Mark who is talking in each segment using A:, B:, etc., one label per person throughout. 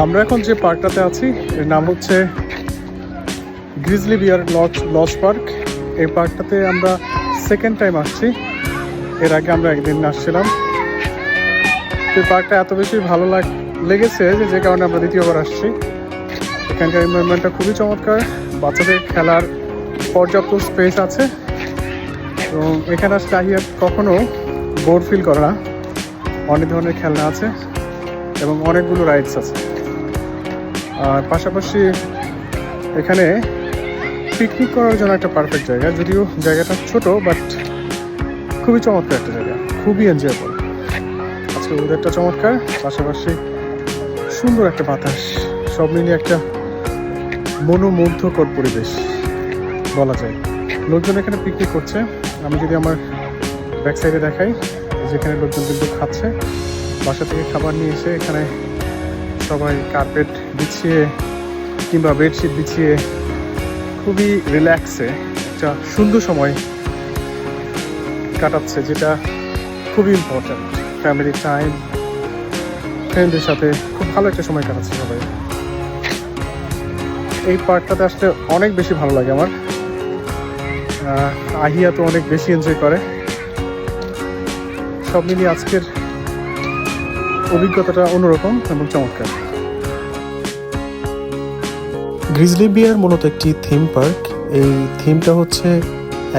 A: আমরা এখন যে পার্কটাতে আছি, এর নাম হচ্ছে grizzly bear lodge lodge park এই পার্কটাতে আমরা সেকেন্ড টাইম আসছি। এর আগে আমরা একদিন আসছিলাম। এই পার্কটা এত বেশি ভালো লাগ লেগেছে যে যে কারণে আমরা দ্বিতীয়বার আসছি। এখানকার এনভায়রনমেন্টটা খুবই চমৎকার। বাচ্চাদের খেলার পর্যাপ্ত স্পেস আছে। এবং এখানে আসলে আহিয়া কখনো বোর ফিল করে না। অনেক ধরনের খেলনা আছে এবং অনেকগুলো রাইডস আছে। আর পাশাপাশি এখানে পিকনিক করার জন্য একটা পারফেক্ট জায়গা, যদিও জায়গাটা ছোট বাট খুবই চমৎকার একটা জায়গা, খুবই এনজয়েবল আজকে ওদেরটা চমৎকার, পাশাপাশি সুন্দর একটা বাতাস, সব মিলিয়ে একটা মনোমুগ্ধকর পরিবেশ বলা যায়। লোকজন এখানে পিকনিক করছে। আমি যদি আমার ব্যাক সাইডে দেখাই, যেখানে লোকজন কিন্তু খাচ্ছে, বাসা থেকে খাবার নিয়ে এসে এখানে সবাই কার্পেট বিছিয়ে কিংবা বেডশিট বিছিয়ে খুবই রিল্যাক্সে একটা সুন্দর সময় কাটাচ্ছে, যেটা খুবই ইম্পর্ট্যান্ট ফ্যামিলি টাইম ফ্রেন্ডদের সাথে খুব ভালো একটা সময় কাটাচ্ছে সবাই। এই পার্কটাতে আসতে অনেক বেশি ভালো লাগে আমার। আহিয়া তো অনেক বেশি এনজয় করে। সব মিলিয়ে আজকের অভিজ্ঞতাটা অন্যরকম এবং চমৎকার। গ্রিজলি বিয়ার মূলত একটি থিম পার্ক এই থিমটা হচ্ছে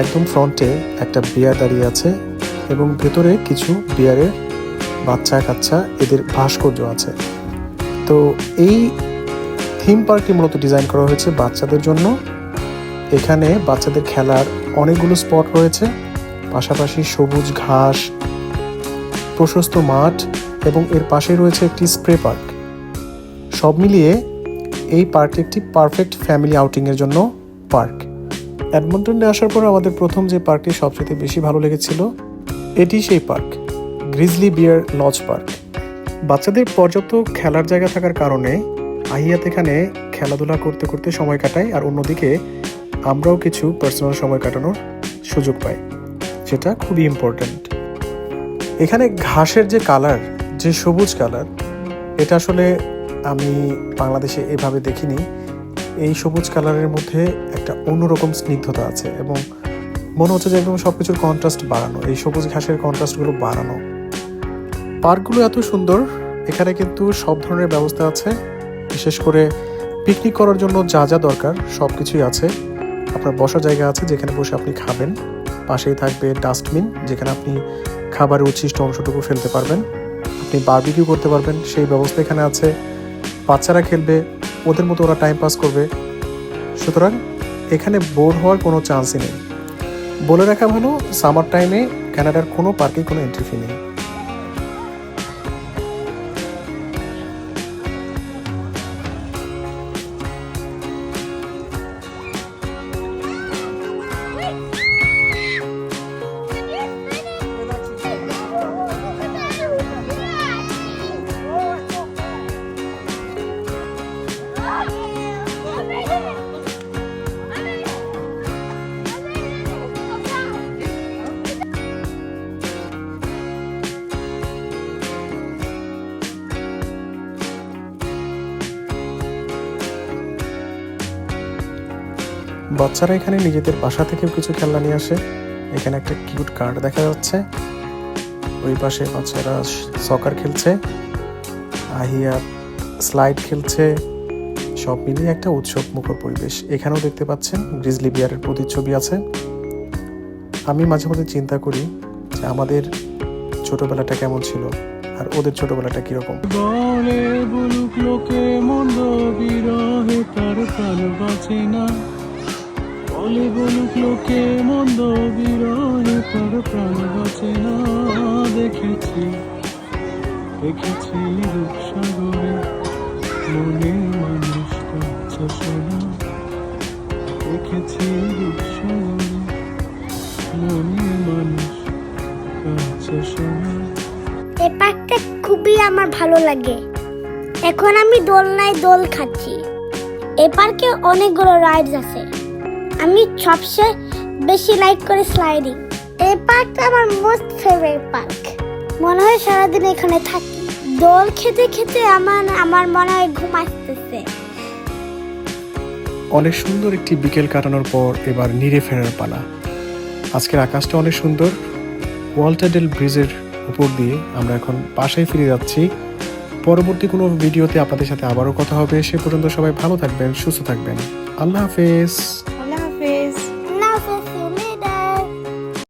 A: একদম ফ্রন্টে একটা বিয়ার দাঁড়িয়ে আছে এবং ভেতরে কিছু বিয়ারের বাচ্চা, কাচ্চা এদের ভাস্কর্য আছে। তো এই থিম পার্কটি মূলত ডিজাইন করা হয়েছে বাচ্চাদের জন্য। এখানে বাচ্চাদের খেলার অনেকগুলো স্পট রয়েছে। পাশাপাশি সবুজ ঘাস, প্রশস্ত মাঠ এবং এর পাশে রয়েছে একটি স্প্রে পার্ক। সব মিলিয়ে এই পার্কটি একটি পারফেক্ট ফ্যামিলি আউটিংয়ের জন্য পার্ক। অ্যাডমন্টনে আসার পর আমাদের প্রথম যে পার্কটি সবচেয়ে বেশি ভালো লেগেছিল, এটি সেই park, grizzly bear lodge park. বাচ্চাদের পর্যাপ্ত খেলার জায়গা থাকার কারণে আহিয়াত এখানে খেলাধুলা করতে করতে সময় কাটায় আর অন্যদিকে আমরাও কিছু পার্সোনাল সময় কাটানোর সুযোগ পাই, যেটা খুবই ইম্পর্ট্যান্ট এখানে ঘাসের যে কালার যে সবুজ কালার, এটা আসলে আমি বাংলাদেশে এভাবে দেখিনি। এই সবুজ কালারের মধ্যে একটা অন্যরকম স্নিগ্ধতা আছে এবং মনে হচ্ছে যে একদম সব কিছুর কন্ট্রাস্ট বাড়ানো, এই সবুজ ঘাসের কন্ট্রাস্টগুলো বাড়ানো। পার্কগুলো এত সুন্দর, এখানে কিন্তু সব ধরনের ব্যবস্থা আছে। বিশেষ করে পিকনিক করার জন্য যা যা দরকার সব কিছুই আছে। আপনার বসার জায়গা আছে যেখানে বসে আপনি খাবেন। পাশেই থাকবে ডাস্টবিন যেখানে আপনি খাবারের উচ্ছিষ্ট অংশটুকু ফেলতে পারবেন। আপনি বারবিকিউ করতে পারবেন, সেই ব্যবস্থা এখানে আছে। বাচ্চারা খেলবে, ওদের মতো ওরা টাইম পাস করবে। সুতরাং এখানে বোর হওয়ার কোনো চান্সই নেই। বলে রাখা ভালো সামার টাইমে ক্যানাডার কোনো পার্কে কোনো এন্ট্রি ফি নেই। বাচ্চারা এখানে নিজেদের বাসা থেকেও কিছু খেলনা নিয়ে আসে। এখানে একটা কিউট কার্ড দেখা যাচ্ছে। ওই পাশে বাচ্চারা সকার খেলছে। আহিয়া স্লাইড খেলছে। সব মিলিয়ে একটা উৎসব মুখর পরিবেশ। এখানেও দেখতে পাচ্ছেন গ্রিজলি বিয়ারের প্রতিচ্ছবি আছে। আমি মাঝে মধ্যে চিন্তা করি যে আমাদের ছোটবেলাটা কেমন ছিল আর ওদের ছোটবেলাটা কীরকম।
B: লোকে মন্দ বিরহে তার বাঁচে না। বলে বলুক, লোকে মন্দ বিরহে তার প্রাণ বাঁচে না। দেখেছি দেখেছি রূপসাগরে মনের মানুষ কাছে শোনা দেখেছি রূপসাগরে মনের মানুষ কাছে শোনা
C: এই পার্কটা খুবই আমার ভালো লাগে। এখন আমি দোলনায় দোল খাচ্ছি। এ পার্কে অনেকগুলো রাইডস আছে। আমি সবচেয়ে বেশি লাইক করি স্লাইডিং এই পার্কটা আমার মোস্ট ফেভারিট পার্ক মনে হয় সারাদিন এখানে থাকি। দোল খেতে খেতে আমার আমার মনে হয় ঘুম আসতেছে।
A: অনেক সুন্দর একটি বিকেল কাটানোর পর এবার নিরে ফেরার পালা। আজকের আকাশটা অনেক সুন্দর। ওয়াল্টারডেল ব্রিজের উপর দিয়ে আমরা এখন বাসায় ফিরে যাচ্ছি। পরবর্তী কোনো ভিডিওতে আপনাদের সাথে আবারও কথা হবে। সে পর্যন্ত সবাই ভালো থাকবেন, সুস্থ থাকবেন। আল্লাহ হাফেজ।